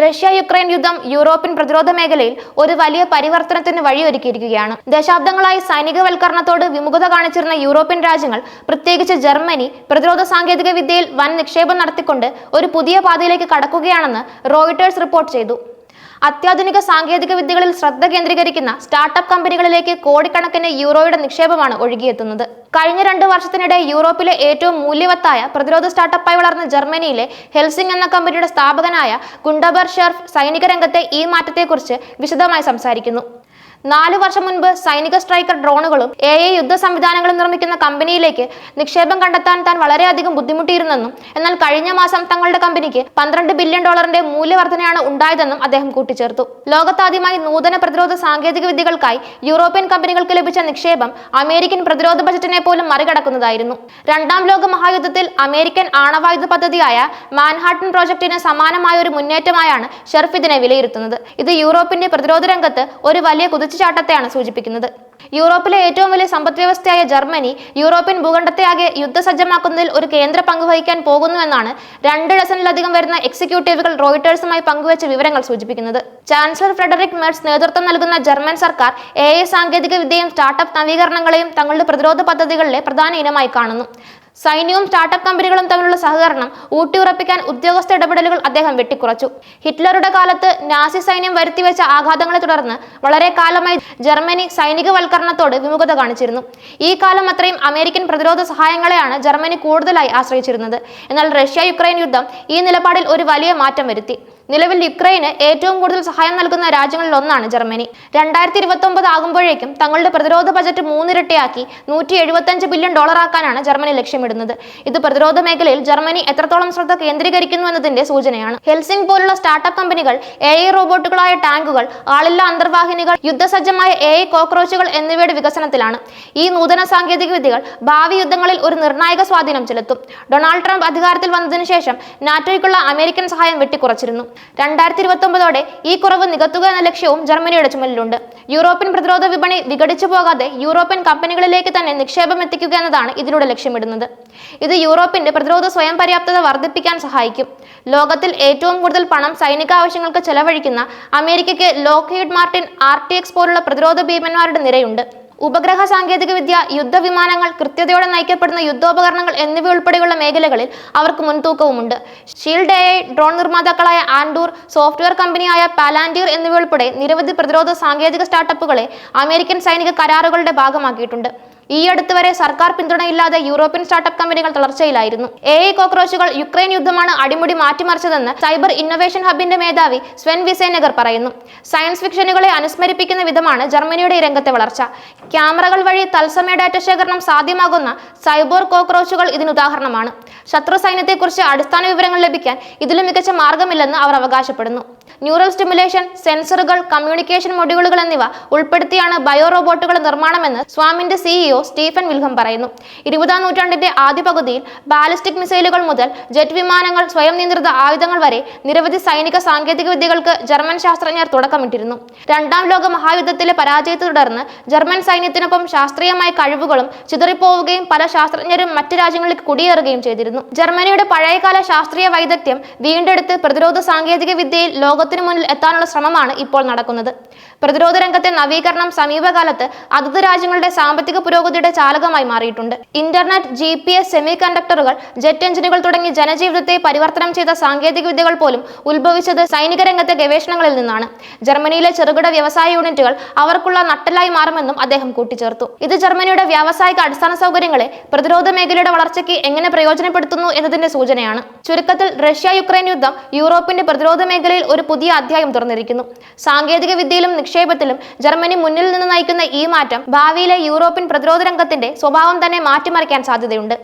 Russia Ukraine യുദ്ധം European പ്രതിരോധ മേഖലയിൽ ഒരു വലിയ പരിവർത്തനത്തിന് വഴിയൊരുക്കിയിരിക്കുകയാണ്. ദശാബ്ദങ്ങളായി സൈനികവൽക്കരണത്തോട് വിമുഖത കാണിച്ചിരുന്ന യൂറോപ്യൻ രാജ്യങ്ങൾ പ്രത്യേകിച്ച് ജർമ്മനി പ്രതിരോധ സാങ്കേതിക വിദ്യയിൽ വൻ നിക്ഷേപം നടത്തിക്കൊണ്ട് ഒരു പുതിയ പാതയിലേക്ക് കടക്കുകയാണെന്ന് റോയിട്ടേഴ്സ് റിപ്പോർട്ട് ചെയ്തു. അത്യാധുനിക സാങ്കേതിക വിദ്യകളിൽ ശ്രദ്ധ കേന്ദ്രീകരിക്കുന്ന സ്റ്റാർട്ടപ്പ് കമ്പനികളിലേക്ക് കോടിക്കണക്കിന് യൂറോയുടെ നിക്ഷേപമാണ് ഒഴുകിയെത്തുന്നത്. കഴിഞ്ഞ രണ്ട് വർഷത്തിനിടെ യൂറോപ്പിലെ ഏറ്റവും മൂല്യവത്തായ പ്രതിരോധ സ്റ്റാർട്ടപ്പായി വളർന്ന ജർമ്മനിയിലെ ഹെൽസിംഗ് എന്ന കമ്പനിയുടെ സ്ഥാപകനായ ഗുണ്ടബർ ഷെർഫ് സൈനിക രംഗത്തെ ഈ മാറ്റത്തെക്കുറിച്ച് വിശദമായി സംസാരിക്കുന്നു. നാലു വർഷം മുൻപ് സൈനിക സ്ട്രൈക്കർ ഡ്രോണുകളും എ എ യുദ്ധ സംവിധാനങ്ങളും നിർമ്മിക്കുന്ന കമ്പനിയിലേക്ക് നിക്ഷേപം കണ്ടെത്താൻ താൻ വളരെയധികം ബുദ്ധിമുട്ടിയിരുന്നെന്നും എന്നാൽ കഴിഞ്ഞ മാസം തങ്ങളുടെ കമ്പനിക്ക് പന്ത്രണ്ട് ബില്യൺ ഡോളറിന്റെ മൂല്യവർധനയാണ് ഉണ്ടായതെന്നും അദ്ദേഹം കൂട്ടിച്ചേർത്തു. ലോകത്താദ്യമായി നൂതന പ്രതിരോധ സാങ്കേതിക വിദ്യകൾക്കായി യൂറോപ്യൻ കമ്പനികൾക്ക് ലഭിച്ച നിക്ഷേപം അമേരിക്കൻ പ്രതിരോധ ബജറ്റിനെ പോലും മറികടക്കുന്നതായിരുന്നു. രണ്ടാം ലോക മഹായുദ്ധത്തിൽ അമേരിക്കൻ ആണവായുധ പദ്ധതിയായ മാൻഹാട്ടൻ പ്രോജക്ടിന് സമാനമായ ഒരു മുന്നേറ്റമായാണ് ഷെർഫ് ഇതിനെ വിലയിരുത്തുന്നത്. ഇത് യൂറോപ്പിന്റെ പ്രതിരോധ രംഗത്ത് ഒരു വലിയ കുതിച്ചുചാട്ടത്തെയാണ് സൂചിപ്പിക്കുന്നത്. യൂറോപ്പിലെ ഏറ്റവും വലിയ സമ്പദ് വ്യവസ്ഥയായ ജർമ്മനി യൂറോപ്യൻ ഭൂഖണ്ഡത്തെ ആകെ യുദ്ധസജ്ജമാക്കുന്നതിൽ ഒരു കേന്ദ്ര പങ്ക് വഹിക്കാൻ പോകുന്നുവെന്നാണ് രണ്ട് ഡസനിലധികം വരുന്ന എക്സിക്യൂട്ടീവുകൾ റോയിട്ടേഴ്സുമായി പങ്കുവച്ച വിവരങ്ങൾ സൂചിപ്പിക്കുന്നത്. ചാൻസലർ ഫ്രെഡറിക് മെർസ് നേതൃത്വം നൽകുന്ന ജർമ്മൻ സർക്കാർ എ ഐ സാങ്കേതിക വിദ്യയും സ്റ്റാർട്ടപ്പ് നവീകരണങ്ങളെയും തങ്ങളുടെ പ്രതിരോധ പദ്ധതികളിലെ പ്രധാന ഇനമായി കാണുന്നു. സൈന്യവും സ്റ്റാർട്ടപ്പ് കമ്പനികളും തമ്മിലുള്ള സഹകരണം ഊട്ടിയുറപ്പിക്കാൻ ഉദ്യോഗസ്ഥ ഇടപെടലുകൾ അദ്ദേഹം വെട്ടിക്കുറച്ചു. ഹിറ്റ്ലറുടെ കാലത്ത് നാസി സൈന്യം വരുത്തിവെച്ച ആഘാതങ്ങളെ തുടർന്ന് വളരെ കാലമായി ജർമ്മനി സൈനികവൽക്കരണത്തോട് വിമുഖത കാണിച്ചിരുന്നു. ഈ കാലം അത്രയും അമേരിക്കൻ പ്രതിരോധ സഹായങ്ങളെയാണ് ജർമ്മനി കൂടുതലായി ആശ്രയിച്ചിരുന്നത്. എന്നാൽ റഷ്യ യുക്രൈൻ യുദ്ധം ഈ നിലപാടിൽ ഒരു വലിയ മാറ്റം വരുത്തി. നിലവിൽ യുക്രൈന് ഏറ്റവും കൂടുതൽ സഹായം നൽകുന്ന രാജ്യങ്ങളിൽ ഒന്നാണ് ജർമ്മനി. രണ്ടായിരത്തി ഇരുപത്തി ഒമ്പത് ആകുമ്പോഴേക്കും തങ്ങളുടെ പ്രതിരോധ ബജറ്റ് മൂന്നിരട്ടിയാക്കി നൂറ്റി എഴുപത്തഞ്ച് ബില്യൺ ഡോളറാക്കാനാണ് ജർമ്മനി ലക്ഷ്യമിടുന്നത്. ഇത് പ്രതിരോധ മേഖലയിൽ ജർമ്മനി എത്രത്തോളം ശ്രദ്ധ കേന്ദ്രീകരിക്കുന്നു എന്നതിന്റെ സൂചനയാണ്. ഹെൽസിംഗ് പോലുള്ള സ്റ്റാർട്ടപ്പ് കമ്പനികൾ എ ഐ റോബോട്ടുകളായ ടാങ്കുകൾ ആളില്ലാ അന്തർവാഹിനികൾ യുദ്ധസജ്ജമായ എ ഐ കോക്രോച്ചുകൾ എന്നിവയുടെ വികസനത്തിലാണ്. ഈ നൂതന സാങ്കേതിക വിദ്യകൾ ഭാവി യുദ്ധങ്ങളിൽ ഒരു നിർണായക സ്വാധീനം ചെലുത്തും. ഡൊണാൾഡ് ട്രംപ് അധികാരത്തിൽ വന്നതിനു ശേഷം നാറ്റോയ്ക്കുള്ള അമേരിക്കൻ സഹായം വെട്ടിക്കുറച്ചിരുന്നു. രണ്ടായിരത്തി ഇരുപത്തി ഒമ്പതോടെ ഈ കുറവ് നികത്തുക എന്ന ലക്ഷ്യവും ജർമ്മനിയുടെ ചുമലിലുണ്ട്. യൂറോപ്യൻ പ്രതിരോധ വിപണി വിഘടിച്ചു പോകാതെ യൂറോപ്യൻ കമ്പനികളിലേക്ക് തന്നെ നിക്ഷേപം എത്തിക്കുക എന്നതാണ് ഇതിലൂടെ ലക്ഷ്യമിടുന്നത്. ഇത് യൂറോപ്പിന്റെ പ്രതിരോധ സ്വയം പര്യാപ്തത വർദ്ധിപ്പിക്കാൻ സഹായിക്കും. ലോകത്തിൽ ഏറ്റവും കൂടുതൽ പണം സൈനിക ആവശ്യങ്ങൾക്ക് ചെലവഴിക്കുന്ന അമേരിക്കയ്ക്ക് Lockheed Martin R T X പോലുള്ള പ്രതിരോധ ഭീമന്മാരുടെ നിരയുണ്ട്. ഉപഗ്രഹ സാങ്കേതികവിദ്യ യുദ്ധവിമാനങ്ങൾ കൃത്യതയോടെ നയിക്കപ്പെടുന്ന യുദ്ധോപകരണങ്ങൾ എന്നിവ ഉൾപ്പെടെയുള്ള മേഖലകളിൽ അവർക്ക് മുൻതൂക്കവുമുണ്ട്. ഷീൽഡ് എ ഡ്രോൺ നിർമ്മാതാക്കളായ ആൻഡൂർ സോഫ്റ്റ്വെയർ കമ്പനിയായ പാലാൻഡിയർ എന്നിവ ഉൾപ്പെടെ നിരവധി പ്രതിരോധ സാങ്കേതിക സ്റ്റാർട്ടപ്പുകളെ അമേരിക്കൻ സൈനിക കരാറുകളുടെ ഭാഗമാക്കിയിട്ടുണ്ട്. ഈ അടുത്ത് വരെ സർക്കാർ പിന്തുണയില്ലാതെ യൂറോപ്യൻ സ്റ്റാർട്ടപ്പ് കമ്പനികൾ തളർച്ചയിലായിരുന്നു. എ ഐ കോക്രോച്ചുകൾ യുക്രൈൻ യുദ്ധമാണ് അടിമുടി മാറ്റിമറിച്ചതെന്ന് സൈബർ ഇന്നൊവേഷൻ ഹബിന്റെ മേധാവി സ്വെൻ വിസേനഗർ പറയുന്നു. സയൻസ് ഫിക്ഷനുകളെ അനുസ്മരിപ്പിക്കുന്ന വിധമാണ് ജർമ്മനിയുടെ രംഗത്തെ വളർച്ച. ക്യാമറകൾ വഴി തത്സമയ ഡാറ്റ ശേഖരണം സാധ്യമാകുന്ന സൈബോർ കോക്രോച്ചുകൾ ഇതിനുദാഹരണമാണ് ശത്രു സൈന്യത്തെക്കുറിച്ച് അടിസ്ഥാന വിവരങ്ങൾ ലഭിക്കാൻ ഇതിലും മികച്ച മാർഗമില്ലെന്ന് അവർ അവകാശപ്പെടുന്നു. ന്യൂറൽ സ്റ്റിമുലേഷൻ സെൻസറുകൾ കമ്മ്യൂണിക്കേഷൻ മൊഡ്യൂളുകൾ എന്നിവ ഉൾപ്പെടുത്തിയാണ് ബയോ റോബോട്ടുകളുടെ നിർമ്മാണമെന്ന് സ്വാമിന്റെ സിഇഒ സ്റ്റീഫൻ വിൽഹം പറയുന്നു. ഇരുപതാം നൂറ്റാണ്ടിന്റെ ആദ്യ പകുതിയിൽ ബാലിസ്റ്റിക് മിസൈലുകൾ മുതൽ ജെറ്റ് വിമാനങ്ങൾ സ്വയം നിയന്ത്രിത ആയുധങ്ങൾ വരെ നിരവധി സൈനിക സാങ്കേതിക വിദ്യകൾക്ക് ജർമ്മൻ ശാസ്ത്രജ്ഞർ തുടക്കമിട്ടിരുന്നു. രണ്ടാം ലോക മഹായുദ്ധത്തിലെ പരാജയത്തെ തുടർന്ന് ജർമ്മൻ സൈന്യത്തിനൊപ്പം ശാസ്ത്രീയമായ കഴിവുകളും ചിതറിപ്പോവുകയും പല ശാസ്ത്രജ്ഞരും മറ്റ് രാജ്യങ്ങളിലേക്ക് കുടിയേറുകയും ചെയ്തിരുന്നു. ജർമ്മനിയുടെ പഴയകാല ശാസ്ത്രീയ വൈദഗ്ധ്യം വീണ്ടെടുത്ത് പ്രതിരോധ സാങ്കേതിക വിദ്യയിൽ ലോകത്തിനു മുന്നിൽ എത്താനുള്ള ശ്രമമാണ് ഇപ്പോൾ നടക്കുന്നത്. പ്രതിരോധ രംഗത്തെ നവീകരണം സമീപകാലത്ത് അതത് രാജ്യങ്ങളുടെ സാമ്പത്തിക പുരോഗതിയുടെ ചാലകമായി മാറിയിട്ടുണ്ട്. Internet G P S semi കണ്ടക്ടറുകൾ jet എഞ്ചിനുകൾ തുടങ്ങി ജനജീവിതത്തെ പരിവർത്തനം ചെയ്ത സാങ്കേതിക വിദ്യകൾ പോലും ഉത്ഭവിച്ചത് സൈനിക രംഗത്തെ ഗവേഷണങ്ങളിൽ നിന്നാണ്. ജർമ്മനിയിലെ ചെറുകിട വ്യവസായ യൂണിറ്റുകൾ അവർക്കുള്ള നട്ടലായി മാറുമെന്നും അദ്ദേഹം കൂട്ടിച്ചേർത്തു. ഇത് ജർമ്മനിയുടെ വ്യാവസായിക അടിസ്ഥാന സൗകര്യങ്ങളെ പ്രതിരോധ മേഖലയുടെ വളർച്ചയ്ക്ക് എങ്ങനെ പ്രയോജനപ്പെടുത്തുന്നു എന്നതിന്റെ സൂചനയാണ്. ചുരുക്കത്തിൽ റഷ്യ യുക്രൈൻ യുദ്ധം യൂറോപ്പിന്റെ പ്രതിരോധ മേഖലയിൽ ഒരു പുതിയ അധ്യായം തുറന്നിരിക്കുന്നു. സാങ്കേതിക വിദ്യയിലും നിക്ഷേപത്തിലും ജർമ്മനി മുന്നിൽ നിന്ന് നയിക്കുന്ന ഈ മാറ്റം ഭാവിയിലെ യൂറോപ്യൻ പ്രതിരോധ രംഗത്തിന്റെ സ്വഭാവം തന്നെ മാറ്റിമറിക്കാൻ സാധ്യതയുണ്ട്.